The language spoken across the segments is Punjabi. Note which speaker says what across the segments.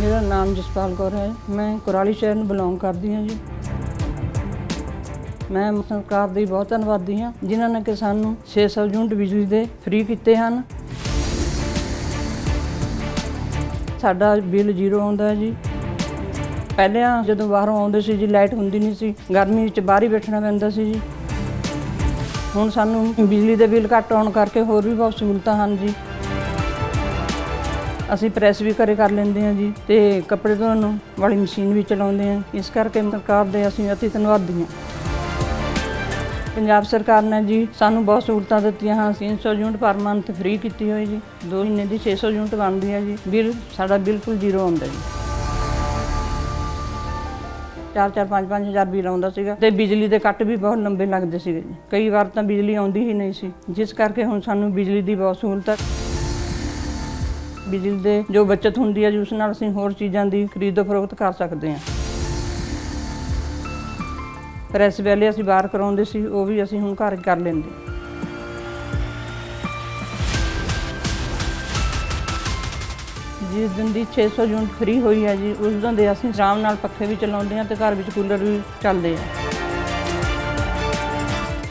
Speaker 1: ਮੇਰਾ ਨਾਮ ਜਸਪਾਲ ਕੌਰ ਹੈ। ਮੈਂ ਕੁਰਾਲੀ ਸ਼ਹਿਰ ਨੂੰ ਬਿਲੋਂਗ ਕਰਦੀ ਹਾਂ ਜੀ। ਮੈਂ ਸਰਕਾਰ ਦੀ ਬਹੁਤ ਧੰਨਵਾਦੀ ਹਾਂ, ਜਿਨ੍ਹਾਂ ਨੇ ਕਿ ਸਾਨੂੰ 600 ਯੂਨਿਟ ਬਿਜਲੀ ਦੇ ਫ੍ਰੀ ਕੀਤੇ ਹਨ। ਸਾਡਾ ਬਿੱਲ ਜ਼ੀਰੋ ਆਉਂਦਾ ਹੈ ਜੀ। ਪਹਿਲਾਂ ਜਦੋਂ ਬਾਹਰੋਂ ਆਉਂਦੇ ਸੀ ਜੀ, ਲਾਈਟ ਹੁੰਦੀ ਨਹੀਂ ਸੀ, ਗਰਮੀ ਵਿੱਚ ਬਾਹਰ ਹੀ ਬੈਠਣਾ ਪੈਂਦਾ ਸੀ ਜੀ। ਹੁਣ ਸਾਨੂੰ ਬਿਜਲੀ ਦੇ ਬਿੱਲ ਘੱਟ ਆਉਣ ਕਰਕੇ ਹੋਰ ਵੀ ਬਹੁਤ ਸਹੂਲਤਾਂ ਹਨ ਜੀ। ਅਸੀਂ ਪ੍ਰੈਸ ਵੀ ਘਰੇ ਕਰ ਲੈਂਦੇ ਹਾਂ ਜੀ ਤੇ ਕੱਪੜੇ ਧੋਣ ਵਾਲੀ ਮਸ਼ੀਨ ਵੀ ਚਲਾਉਂਦੇ ਹਾਂ। ਇਸ ਕਰਕੇ ਸਰਕਾਰ ਦੇ ਅਸੀਂ ਅਤੀ ਧੰਨਵਾਦੀ ਹਾਂ। ਪੰਜਾਬ ਸਰਕਾਰ ਨੇ ਜੀ ਸਾਨੂੰ ਬਹੁਤ ਸਹੂਲਤਾਂ ਦਿੱਤੀਆਂ ਹਨ। 300 ਯੂਨਿਟ ਪਰ ਮੰਥ ਫ੍ਰੀ ਕੀਤੀ ਹੋਈ ਜੀ। 2 ਮਹੀਨੇ ਦੀ 600 ਯੂਨਿਟ ਬਣਦੀ ਹੈ ਜੀ। ਬਿੱਲ ਸਾਡਾ ਬਿਲਕੁਲ ਜ਼ੀਰੋ ਆਉਂਦਾ ਜੀ। 4-4 5-5 ਹਜ਼ਾਰ ਬਿੱਲ ਆਉਂਦਾ ਸੀਗਾ ਤੇ ਬਿਜਲੀ ਦੇ ਕੱਟ ਵੀ ਬਹੁਤ ਲੰਬੇ ਲੱਗਦੇ ਸੀਗੇ ਜੀ। ਕਈ ਵਾਰ ਤਾਂ ਬਿਜਲੀ ਆਉਂਦੀ ਹੀ ਨਹੀਂ ਸੀ। ਜਿਸ ਕਰਕੇ ਹੁਣ ਸਾਨੂੰ ਬਿਜਲੀ ਦੀ ਬਹੁਤ ਸਹੂਲਤ ਹੈ। ਬਿਜਲੀ ਦੇ ਜੋ ਬਚਤ ਹੁੰਦੀ ਹੈ ਜੀ ਉਸ ਨਾਲ ਅਸੀਂ ਹੋਰ ਚੀਜ਼ਾਂ ਦੀ ਖਰੀਦੋ ਫਰੋਖਤ ਕਰ ਸਕਦੇ ਹਾਂ। ਪ੍ਰੈਸ ਵੇਲੇ ਅਸੀਂ ਬਾਹਰ ਕਰਾਉਂਦੇ ਸੀ, ਉਹ ਵੀ ਅਸੀਂ ਹੁਣ ਘਰ ਕਰ ਲੈਂਦੇ। ਜਿਸ ਦਿਨ ਦੀ 600 ਯੂਨਿਟ ਫ੍ਰੀ ਹੋਈ ਹੈ ਜੀ, ਉਸ ਦਿਨ ਦੇ ਅਸੀਂ ਆਰਾਮ ਨਾਲ ਪੱਖੇ ਵੀ ਚਲਾਉਂਦੇ ਹਾਂ ਤੇ ਘਰ ਵਿੱਚ ਕੂਲਰ ਵੀ ਚੱਲਦੇ ਆ।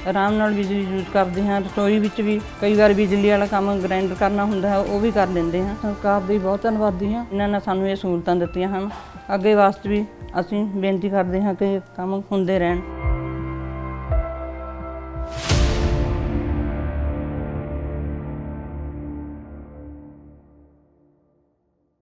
Speaker 1: ਆਰਾਮ ਨਾਲ ਬਿਜਲੀ ਯੂਜ਼ ਕਰਦੇ ਹਾਂ, ਰਸੋਈ ਵਿੱਚ ਵੀ ਕਈ ਵਾਰ ਬਿਜਲੀ ਵਾਲਾ ਕੰਮ ਗ੍ਰਾਈਂਡਰ ਕਰਨਾ ਹੁੰਦਾ ਹੈ, ਉਹ ਵੀ ਕਰ ਲੈਂਦੇ ਹਾਂ। ਸਰਕਾਰ ਦੀ ਬਹੁਤ ਧੰਨਵਾਦੀ ਹਾਂ। ਇਹਨਾਂ ਨੇ ਸਾਨੂੰ ਇਹ ਸਹੂਲਤਾਂ ਦਿੱਤੀਆਂ ਹਨ। ਅੱਗੇ ਵਾਸਤੇ ਵੀ ਅਸੀਂ ਬੇਨਤੀ ਕਰਦੇ ਹਾਂ ਕਿ ਕੰਮ ਹੁੰਦੇ ਰਹਿਣ।